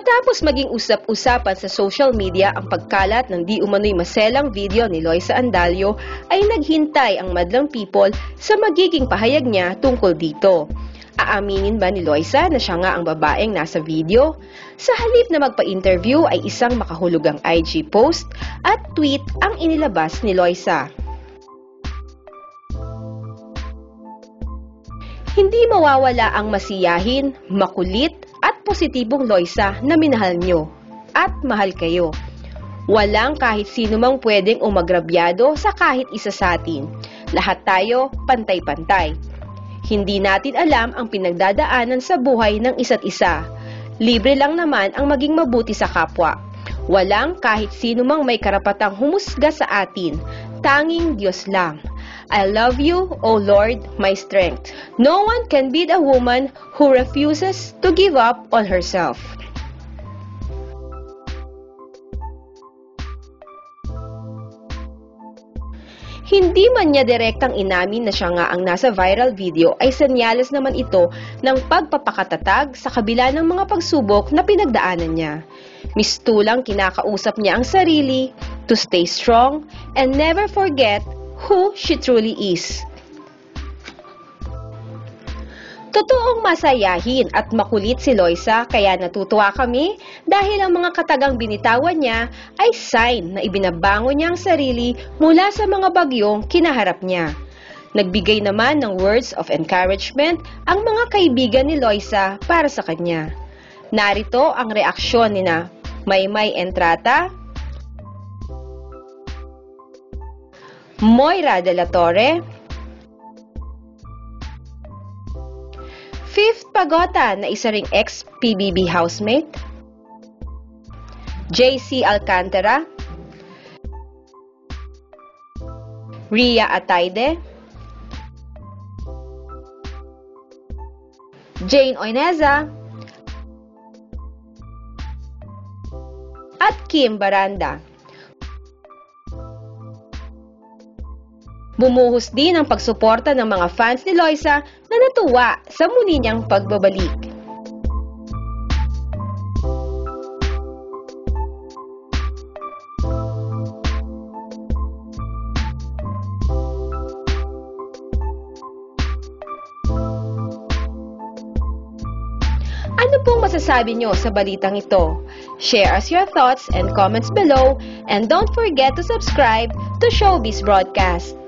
Matapos maging usap-usapan sa social media ang pagkalat ng di umano'y maselang video ni Loisa Andalio ay naghintay ang madlang people sa magiging pahayag niya tungkol dito. Aaminin ba ni Loisa na siya nga ang babaeng nasa video? Sa halip na magpa-interview ay isang makahulugang IG post at tweet ang inilabas ni Loisa. Hindi mawawala ang masiyahin, makulit positibong Loisa na minahal nyo at mahal kayo. Walang kahit sino mang pwedeng umagrabyado sa kahit isa sa atin. Lahat tayo pantay-pantay. Hindi natin alam ang pinagdadaanan sa buhay ng isa't isa. Libre lang naman ang maging mabuti sa kapwa. Walang kahit sino mang may karapatang humusga sa atin. Tanging Diyos lang. I love you, O Lord, my strength. No one can beat a woman who refuses to give up on herself. Hindi man niya direktang inamin na siya nga ang nasa viral video ay senyales naman ito ng pagpapakatatag sa kabila ng mga pagsubok na pinagdaanan niya. Mistulang kinakausap niya ang sarili to stay strong and never forget who she truly is. Totoong masayahin at makulit si Loisa kaya natutuwa kami dahil ang mga katagang binitawan niya ay sign na ibinabango niya ang sarili mula sa mga bagyong kinaharap niya. Nagbigay naman ng words of encouragement ang mga kaibigan ni Loisa para sa kanya. Narito ang reaksyon ni na Maymay Entrata, Moira de la Torre, Fifth Pagota na isa ring ex-PBB housemate, JC Alcantara, Ria Ataide, Jane Oineza, at Kim Baranda. Bumuhos din ang pagsuporta ng mga fans ni Loisa na natuwa sa muli niyang pagbabalik. Ano pong masasabi nyo sa balitang ito? Share us your thoughts and comments below and don't forget to subscribe to Showbiz Broadcast.